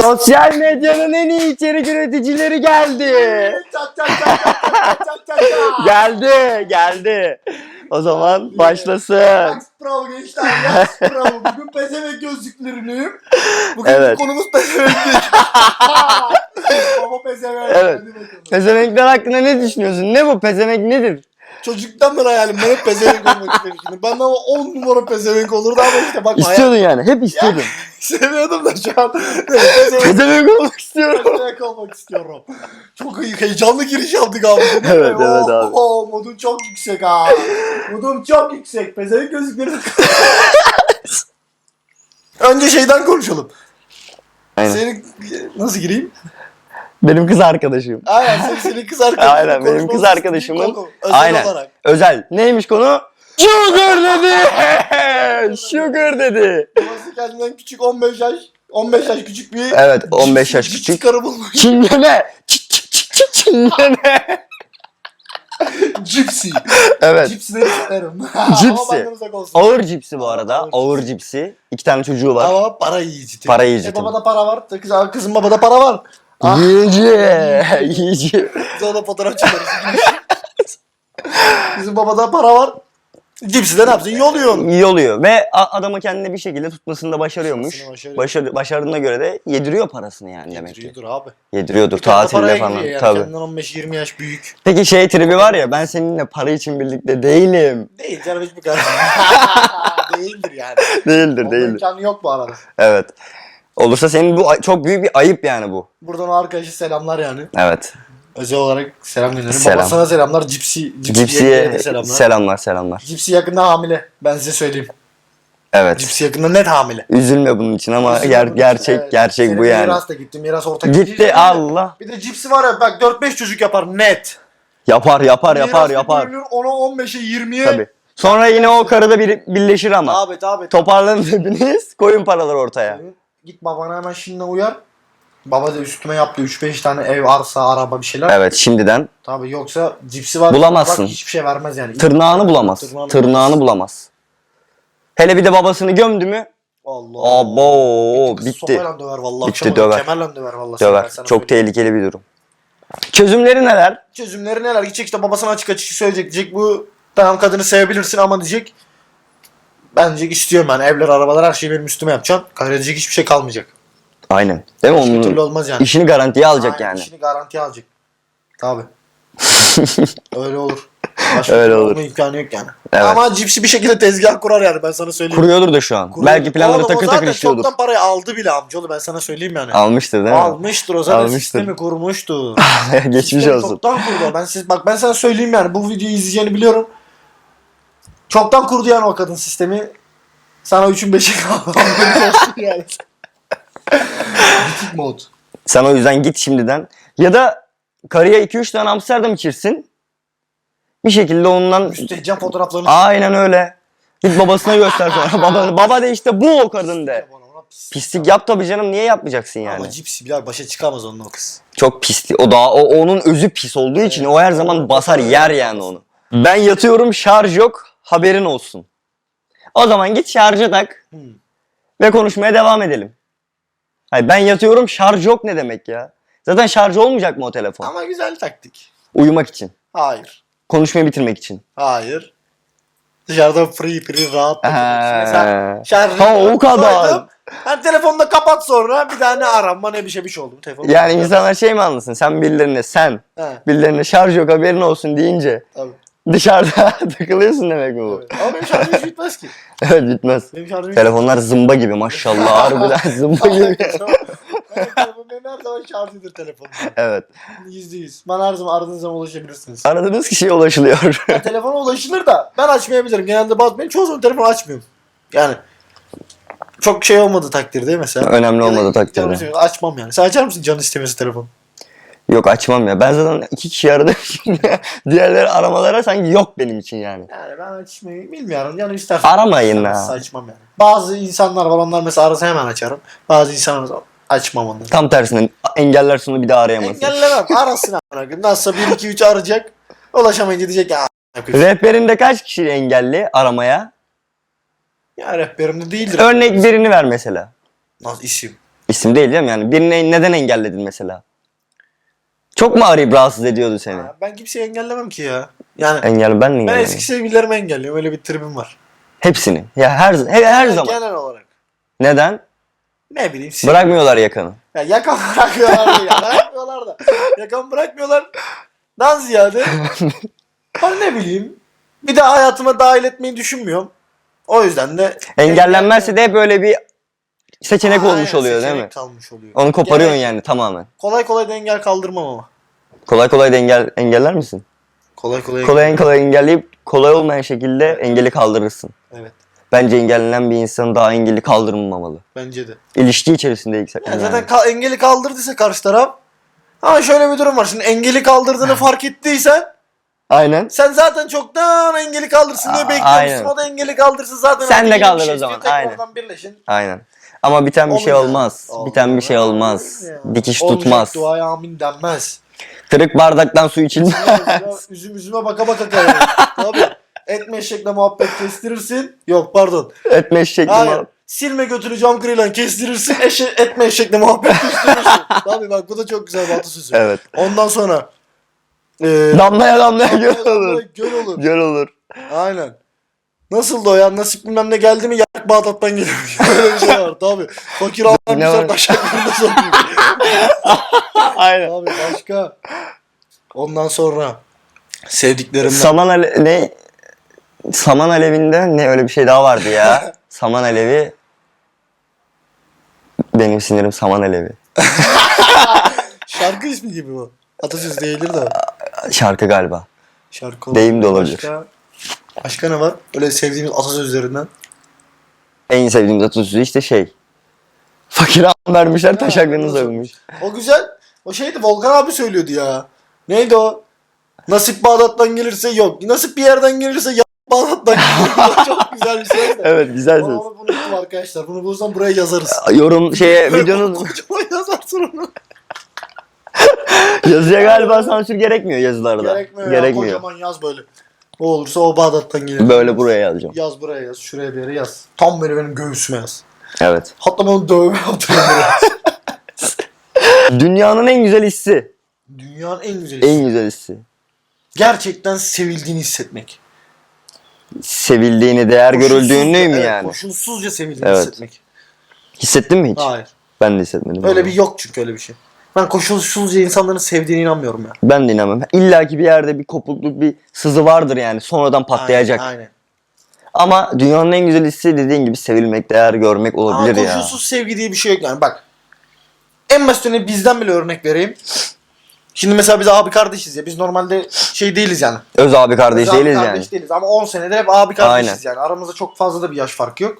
Sosyal medyanın en iyi içerik üreticileri geldi. Geldi, geldi. O zaman başlasın. Yax Pro gençler Yax Pro. Bugün pezevenk gözlüklerini. Bugün Evet. konumuz pezevenklik. Baba pezevenk. Evet. Hadi bakalım. Pezevenkler hakkında ne düşünüyorsun? Ne bu? Pezevenk nedir? Çocuktan beri hayalim ben hep pezevenk olmak istemiştim. Ben ama 10 numara pezevenk olurdu ama işte bak hayal İstiyordun yani. Hep istiyordun. seviyordum da şu an. Evet, pezevenk, Pezevenk olmak istiyorum. pezevenk olmak istiyorum. Çok iyi, heyecanlı giriş yaptık abi. Evet, evet Oo, abi. oo, modum çok yüksek ha. Modum çok yüksek. Pezevenk gözlükleri. Önce şeyden konuşalım. Aynen. Senin nasıl gireyim? Benim kız arkadaşım. Aynen senin, senin kız arkadaşın. Aynen, benim kız arkadaşımın- konu, Özel Aynen. olarak. Özel. Neymiş konu? Sugar dedi. Sugar dedi. Babası kendinden küçük 15 yaş. 15 yaş küçük bir Evet 15 yaş küçük. cips karı bulmuş. Çingene. Çingene. Cipsi. Evet. Cipsleri severim. Cipsi. Ağır cipsi bu arada. Ağır Ağır cipsi. İki tane çocuğu var. Ama para yiyici. Para yiyici E babada para var. Kız, kızın babada para var. Ah. Yiyici. Yiyici. Biz ona fotoğraf çekeriz. Bizim babada para var. Cipsi de ne yapsın? Yoluyor. İyi oluyor. Ve a- adamı kendine bir şekilde tutmasını da başarıyormuş. Tutmasını başarıyor. Başarı, başardığına göre de yediriyor parasını yani demek ki. Yediriyordur abi. Yediriyordur de tatilde paraya falan. giriyor yani. Tabii. Kendinden 15-20 yaş büyük. Peki şey tribi var ya ben seninle para için birlikte değilim. Değil canım hiçbir kadar. Değildir yani. Değildir Onun değildir. imkanı yok bu arada. Evet. Olursa senin bu çok büyük bir ayıp yani bu. Buradan o arkadaşa selamlar yani. Evet. Özel olarak selam gönderiyorum. Selam. Babasına selamlar. Cipsi, cipsiye selamlar. selamlar selamlar. Cipsi yakında hamile. Ben size söyleyeyim. Evet. Cipsi yakında net hamile. Üzülme bunun için ama Üzülme ger- bunun için. gerçek Evet. gerçek Senin bu yani. Miras da gitti. Miras ortak Gitti Allah. Bir de cipsi var ya bak 4-5 çocuk yapar net. Yapar yapar yapar bir yapar. bölünür, Ona 15'e 20'ye. Tabii. Sonra yine o karıda bir birleşir ama. Abi abi. Toparlanın hepiniz koyun paraları ortaya. Git babana hemen şimdiden uyar. Baba da üstüme yaptı 3-5 tane ev, arsa, araba bir şeyler. Evet şimdiden Tabii yoksa cipsi var. Bulamazsın. Bak, hiçbir şey vermez yani. tırnağını bulamaz. Tırnağını Tırnağını bulamaz. Hele bir de babasını gömdü mü? Allah. Abo bitti. sopayla döver vallahi. Bitti, döver. Kemerle döver vallahi. Döver. Çok söyleyeyim. tehlikeli bir durum. Çözümleri neler? Çözümleri neler? Gidecek işte babasına açık açık söyleyecek. Diyecek bu tamam kadını sevebilirsin ama diyecek. Ben diyecek istiyorum yani evler, arabalar her şeyi benim üstüme yapacaksın. Kaybedecek hiçbir şey kalmayacak. Aynen. Değil mi? Türlü Onun olmaz yani. işini garantiye alacak Aynen, yani. İşini garantiye alacak. Tabi. Öyle olur. Başka Öyle türlü olur. olma imkanı yok yani. Evet. Ama cipsi bir şekilde tezgah kurar yani ben sana söyleyeyim. Kuruyordur da şu an. Kuruyor. Belki planları Oğlum, o takır takır zaten işliyordur. çoktan parayı aldı bile amcaoğlu ben sana söyleyeyim yani. Almıştır değil mi? Almıştır o zaten Almıştır. sistemi kurmuştu. Geçmiş Sistemi olsun. Çoktan kurdu. Ben siz bak ben sana söyleyeyim yani bu videoyu izleyeceğini biliyorum. Çoktan kurdu yani o kadın sistemi. Sana 3'ün 5'i kaldı. Haberin olsun yani. Bitik mod. Sen o yüzden git şimdiden. Ya da karıya 2-3 tane Amsterdam içirsin. Bir şekilde ondan Müstehcen fotoğraflarını aynen öyle. Git babasına göster sonra. baba, baba de işte bu o kadın de. Pislik yap tabii canım niye yapmayacaksın yani? Ama cipsi bile başa çıkamaz onunla o kız. Çok pislik. O daha o onun özü pis olduğu için o her zaman basar yer yani onu. Ben yatıyorum şarj yok haberin olsun. O zaman git şarja tak Hmm. ve konuşmaya devam edelim. Hayır ben yatıyorum şarj yok ne demek ya? Zaten şarj olmayacak mı o telefon? Ama güzel taktik. Uyumak için. Hayır. Konuşmayı bitirmek için. Hayır. Dışarıda free free rahat. Mesela Ha, şarjı Ha, o kadar. koydum. Hani telefonda kapat sonra bir tane aranma ne bir şey bir şey oldu. Telefonu Yani insanlar şey mi anlasın? Sen birilerine sen He, birilerine şarj yok haberin olsun deyince tabii. Dışarıda takılıyorsun demek mi bu? Ama benim şarjım hiç bitmez ki. Evet bitmez. Benim şarjım hiç Telefonlar zımba gibi maşallah harbiden zımba gibi. Telefon benim her zaman şarjıdır telefonum. Evet. Yüzde yüz. Bana her zaman aradığınız zaman ulaşabilirsiniz. Aradığınız kişiye ulaşılıyor. Ya, telefona ulaşılır da ben açmayabilirim. Genelde bazı benim çoğu zaman telefonu açmıyorum. Yani çok şey olmadı takdirde mesela. Önemli olmadı takdirde. Açmam yani. Sen açar mısın canı istemiyorsa telefon? Yok açmam ya. Ben zaten iki kişi aradım. Diğerleri aramalara sanki yok benim için yani. Yani ben açmayı bilmiyorum. Yani istersen. Aramayın ha. Açmam yani. Bazı insanlar var onlar mesela arasa hemen açarım. Bazı insanlar açmam onları. Tam tersine engeller sonu bir daha arayamazsın. Engellemem. Arasın amına koyayım. Nasılsa 1 2 3 arayacak. Ulaşamayınca diyecek ya. amına koyayım. Rehberinde kaç kişi engelli aramaya? Ya rehberimde değildir. Örnek birini ver mesela. Nasıl isim? İsim değil mi? Yani birini neden engelledin mesela? Çok mu arayıp rahatsız ediyordu seni? Ha, Ben kimseyi engellemem ki ya. Yani Engel ben mi ben eski sevgililerimi engelliyorum. Öyle bir tribim var. Hepsini. Ya her her, her Yani zaman. Genel olarak. Neden? Ne bileyim. siz- Bırakmıyorlar yakanı. Ya yakan bırakmıyorlar değil ya. Bırakmıyorlar da. Yakan bırakmıyorlar. Dan ziyade. hani ne bileyim. Bir de hayatıma dahil etmeyi düşünmüyorum. O yüzden de Engellenmezse de böyle bir seçenek Aynen, olmuş oluyor değil mi? seçenek kalmış oluyor. Onu koparıyorsun yani tamamen. Kolay kolay da engel kaldırmam ama. Kolay kolay da engel, engeller misin? Kolay kolay. Kolay en kolay engelleyip kolay olmayan şekilde engeli kaldırırsın. Evet. Bence engellenen bir insan daha engeli kaldırılmamalı. Bence de. İlişki içerisindeyse. Yani zaten ka- engeli kaldırdıysa karşı taraf. Ama şöyle bir durum var. Şimdi engeli kaldırdığını fark ettiysen Aynen. sen zaten çoktan engeli kaldırsın diye Aa, aynen. O da engeli kaldırsın zaten. Sen de kaldır o zaman, aynen. Tekrardan birleşin. Aynen. Ama biten bir şey Olmuyor. olmaz. Olmaz. Biten bir şey olmaz. Ya. Dikiş Olmayacak tutmaz. Duaya amin denmez. Kırık bardaktan su içilmez. Üzüm üzüme baka baka kalır. Tabii. Etme eşekle muhabbet kestirirsin. Yok pardon. Etme şekli Hayır. Silme götünü cam kırıyla kestirirsin. Eşe, etme eşekle muhabbet kestirirsin. Tabii bak bu da çok güzel bir atasözü. Evet. Ondan sonra. E, Damlaya damlaya göl olur. Göl olur. Göl olur. Aynen. Nasıl da o ya nasip bilmem ne geldi mi yak Bağdat'tan geliyor. Böyle bir şey var tabii. Fakir Ne almışlar var? taşaklarında sokuyor. Aynen. Abi başka. Ondan sonra sevdiklerimden. Saman ale ne? Saman alevinde ne öyle bir şey daha vardı ya. Saman alevi. Benim sinirim saman alevi. Şarkı ismi gibi bu. Atasöz değildir de. Şarkı galiba. Şarkı Deyim de olabilir. Başka, başka ne var? Öyle sevdiğimiz atasözlerinden. En sevdiğim atasözü işte şey. Fakir vermişler taşaklarını nasıl? sövmüş. O güzel. O şeydi Volkan abi söylüyordu ya. Neydi o? Nasip Bağdat'tan gelirse yok. Nasip bir yerden gelirse ya Bağdat'tan gelir. Çok güzel bir söz. de. Evet güzel söz. onu unuttum arkadaşlar. Bunu bulursam buraya yazarız. Yorum şeye videonun Kocaman yazarsın onu. yazıya galiba sansür gerekmiyor yazılarda. Gerekmiyor, Gerekmiyor. ya. Kocaman yaz böyle. O olursa o Bağdat'tan gelir. Böyle buraya yazacağım. Yaz buraya yaz. Şuraya bir yere yaz. Tam böyle benim göğsüme yaz. Evet. Hatta onu dövme buraya. Dünyanın en güzel hissi. Dünyanın en güzel En hissi. güzel hissi. Gerçekten sevildiğini hissetmek. Sevildiğini, değer görüldüğünü Koşulsuz- mü evet, yani? Koşulsuzca sevildiğini Evet. hissetmek. Hissettin mi hiç? Hayır. Ben de hissetmedim. Öyle bir yok çünkü öyle bir şey. Ben koşulsuzca insanların sevdiğine inanmıyorum ya. Ben de inanmam. İlla ki bir yerde bir kopukluk, bir sızı vardır yani. Sonradan patlayacak. Aynen. aynen. Ama dünyanın en güzel hissi dediğin gibi sevilmek, değer görmek Ama olabilir ya. koşulsuz sevgi diye bir şey yok yani. Bak. En basit örneği bizden bile örnek vereyim. Şimdi mesela biz abi kardeşiz ya. Biz normalde şey değiliz yani. Öz abi kardeş Biz abi değiliz kardeş yani. değiliz ama 10 senedir hep abi kardeşiz yani. Aramızda çok fazla da bir yaş farkı yok.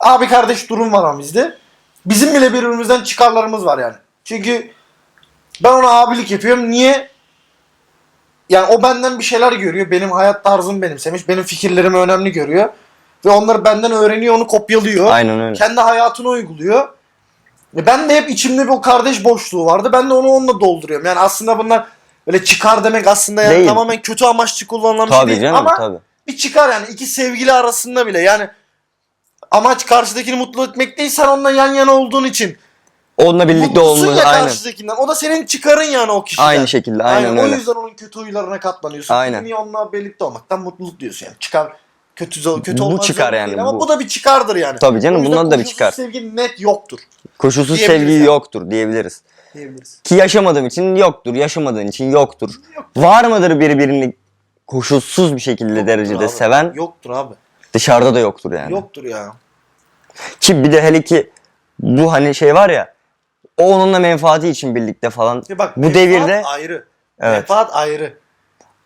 Abi kardeş durum var aramızda. Bizim bile birbirimizden çıkarlarımız var yani. Çünkü ben ona abilik yapıyorum. Niye? Yani o benden bir şeyler görüyor. Benim hayat tarzımı benimsemiş. Benim fikirlerimi önemli görüyor. Ve onları benden öğreniyor, onu kopyalıyor. Aynen öyle. Kendi hayatına uyguluyor. E Ben de hep içimde bir o kardeş boşluğu vardı. Ben de onu onunla dolduruyorum. Yani aslında bunlar böyle çıkar demek aslında yani Değil. tamamen kötü amaçlı kullanılan bir şey Tabii değil. canım Ama tabii. bir çıkar yani iki sevgili arasında bile yani amaç karşıdakini mutlu etmek değil sen onunla yan yana olduğun için Onunla birlikte mutlusun olmanız ya aynen. karşıdakinden. O da senin çıkarın yani o kişiden. Aynı şekilde aynen, O öyle. yüzden onun kötü huylarına katlanıyorsun. Aynen. Niye onunla birlikte olmaktan mutluluk diyorsun yani. Çıkar kötü kötü Bu olmak çıkar yani, Ama bu. bu da bir çıkardır yani. Tabii canım, O bundan da bir çıkar. sevgi net yoktur Koşulsuz sevgi yani. yoktur diyebiliriz. diyebiliriz. Ki yaşamadığım için yoktur. Yaşamadığın için yoktur. Yok. Var mıdır birbirini koşulsuz bir şekilde Yoktur derecede abi. seven? Yoktur abi. Dışarıda da yoktur yani. Yoktur ya. Ki bir de hele ki bu hani şey var ya o onunla menfaati için birlikte falan. Ya bak Bu menfaat devirde- ayrı. Evet. Menfaat ayrı.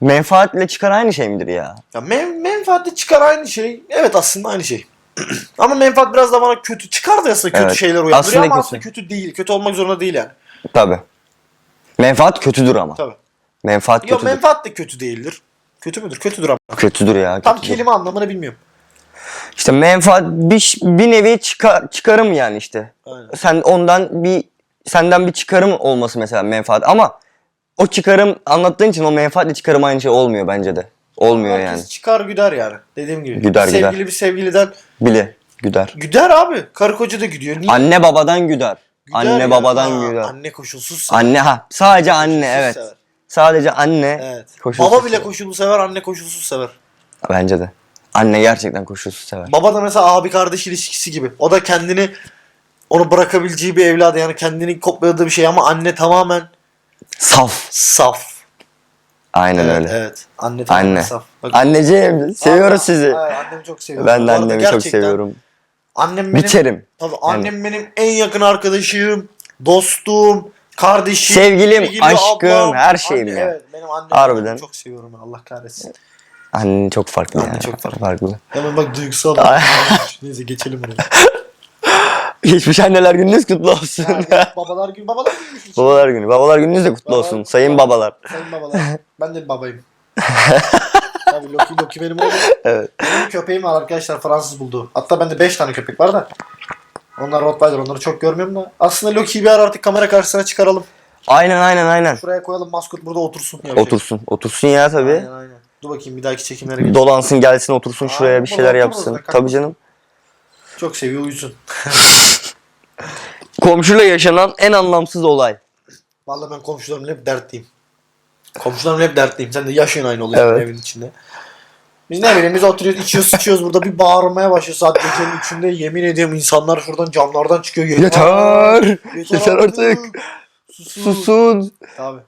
Menfaatle çıkar aynı şey midir ya? Ya men menfaatle çıkar aynı şey. Evet aslında aynı şey. ama menfaat biraz da bana kötü çıkar da aslında kötü Evet. şeyler uyandırıyor Aslında ama kötü. aslında kötü değil. Kötü olmak zorunda değil yani. Tabi. Menfaat kötüdür ama. Tabii. Menfaat Yok kötüdür. menfaat da kötü değildir. Kötü müdür? Kötüdür ama. Kötüdür ya. Tam kötüdür. kelime anlamını bilmiyorum. İşte menfaat bir, bir nevi çıkar, çıkarım yani işte. Aynen. Sen ondan bir senden bir çıkarım olması mesela menfaat ama o çıkarım anlattığın için o menfaatle çıkarım aynı şey olmuyor bence de. Olmuyor Herkes yani. çıkar güder yani. Dediğim gibi. Güder, sevgili güder. bir sevgiliden Bile. Güder. Güder abi. Karı koca da gidiyor. Niye? Anne babadan güder. Güder Anne ya. babadan Ha, güder. Anne koşulsuz sever. Anne ha. Sadece anne evet. sever. Sadece anne. Evet. Koşulsuz Baba bile sever. sever, anne koşulsuz sever. Bence de. Anne gerçekten koşulsuz sever. Baba da mesela abi kardeş ilişkisi gibi. O da kendini onu bırakabileceği bir evladı yani kendini kopyaladığı bir şey ama anne tamamen Saf. saf. Aynen evet, öyle. Evet. Anne tamamen Anne. saf. Bak, Anneciğim seviyoruz Allah- sizi. Evet, annemi çok seviyorum. Ben de annemi çok seviyorum. Annem benim, Biterim. tabii annem benim en yakın arkadaşım, dostum, kardeşim, Sevgilim, aşkım, her şeyim anne, ya. Evet, benim annem Harbiden. çok seviyorum ben, Allah kahretsin. Annen çok farklı Anne ya. çok farklı. farklı. Hemen bak duygusal. Neyse geçelim bunu. Geçmiş anneler gününüz kutlu olsun. Yani babalar günü, babalar günü. babalar günü. Babalar gününüz de kutlu Babalar- olsun. Sayın babalar. Sayın babalar. Ben de bir babayım. Tabii Loki Loki benim oğlum. Evet. Benim köpeğim var arkadaşlar Fransız buldu. Hatta bende 5 tane köpek var da. Onlar Rottweiler onları çok görmüyorum da. Aslında Loki'yi bir ara artık kamera karşısına çıkaralım. Aynen aynen aynen. Şuraya koyalım maskot burada otursun. Yapacak. Otursun. Otursun ya tabii. Aynen aynen. Dur bakayım bir dahaki çekimlere. Dolansın gelsin otursun şuraya Aynen, bir şeyler yapsın. Tabii canım. Çok seviyor uyusun. Komşuyla yaşanan en anlamsız olay. Vallahi ben komşularımla hep dertliyim. Komşularımla hep dertliyim. Sen de yaşın aynı oluyor Evet. evin içinde. Biz ne bileyim biz oturuyoruz içiyoruz sıçıyoruz burada bir bağırmaya başlıyor saat gecenin üçünde yemin ediyorum insanlar şuradan camlardan çıkıyor. Yeter. Yeter artık. Susun. Susun. Abi.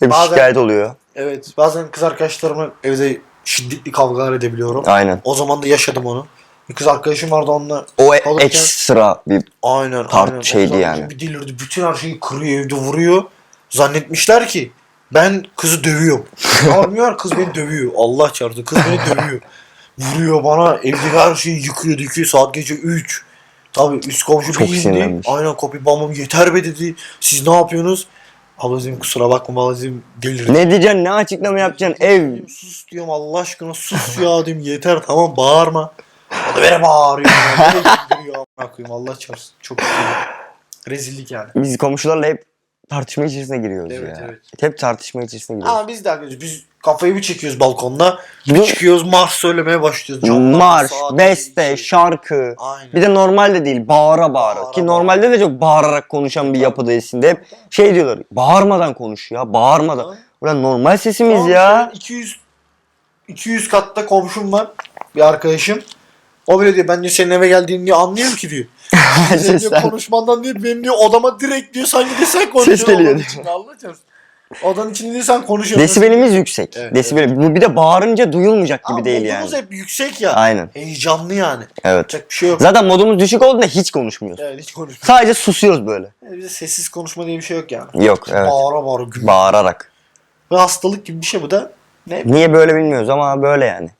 Hep Bazen- şikayet oluyor. Evet bazen kız arkadaşlarımla evde şiddetli kavgalar edebiliyorum. Aynen. O zaman da yaşadım onu. Bir kız arkadaşım vardı onunla. O e- Kalırken- ekstra bir Aynen Tart aynen. şeydi yani. Bir delirdi. Bütün her şeyi kırıyor evde vuruyor. Zannetmişler ki ben kızı dövüyorum. Halbuki kız beni dövüyor. Allah çarptı. Kız beni dövüyor. Vuruyor bana. Evde her şeyi yıkıyor döküyor. Saat gece 3. Tabii üst komşu Çok bir indi. sinirlenmiş. Aynen kopya babam yeter be dedi. Siz ne yapıyorsunuz? Abla dedim kusura bakma abla dedim delirdim. ne diyeceksin ne açıklama yapacaksın ev. Sus diyorum Allah aşkına sus ya dedim yeter tamam bağırma. Da beni bağırıyor. amına koyayım Allah çarpsın. Çok kötü. Rezillik yani. Biz komşularla hep tartışma içerisine giriyoruz Evet, ya. evet. Hep tartışma içerisine giriyoruz. Ama biz de arkadaşlar biz kafayı bir çekiyoruz balkonda. Bu- Bir çıkıyoruz marş söylemeye başlıyoruz. Camdan Marş, saat beste, iki. şarkı. Aynen. Bir de normalde değil bağıra bağıra. Bağıra Ki bağıra. normalde de çok bağırarak konuşan bir yapıdayız şimdi. Hep şey diyorlar bağırmadan konuş ya bağırmadan. Ulan normal sesimiz Tamam, ya. şöyle 200 200 katta komşum var. Bir arkadaşım. O bile diyor ben diyor senin eve geldiğini diyor anlıyorum ki diyor. Senin diyor konuşmandan diyor benim diyor odama direkt diyor sanki de sen konuşuyorsun. geliyor içinde, Allah çarpsın. Odanın içinde diyor sen konuşuyorsun. Desibelimiz yüksek. Evet, Desibel. Bu bir de bağırınca duyulmayacak gibi Ama değil yani. modumuz hep yüksek ya. Aynen. Heyecanlı yani. Evet. Yapacak bir şey yok. Zaten modumuz düşük olduğunda hiç konuşmuyoruz. Evet hiç konuşmuyor. Sadece susuyoruz böyle. Yani bize sessiz konuşma diye bir şey yok yani. Yok evet. Bağıra bağıra güm. Bağırarak. Ve hastalık gibi bir şey bu da. Ne? Niye böyle bilmiyoruz ama böyle yani.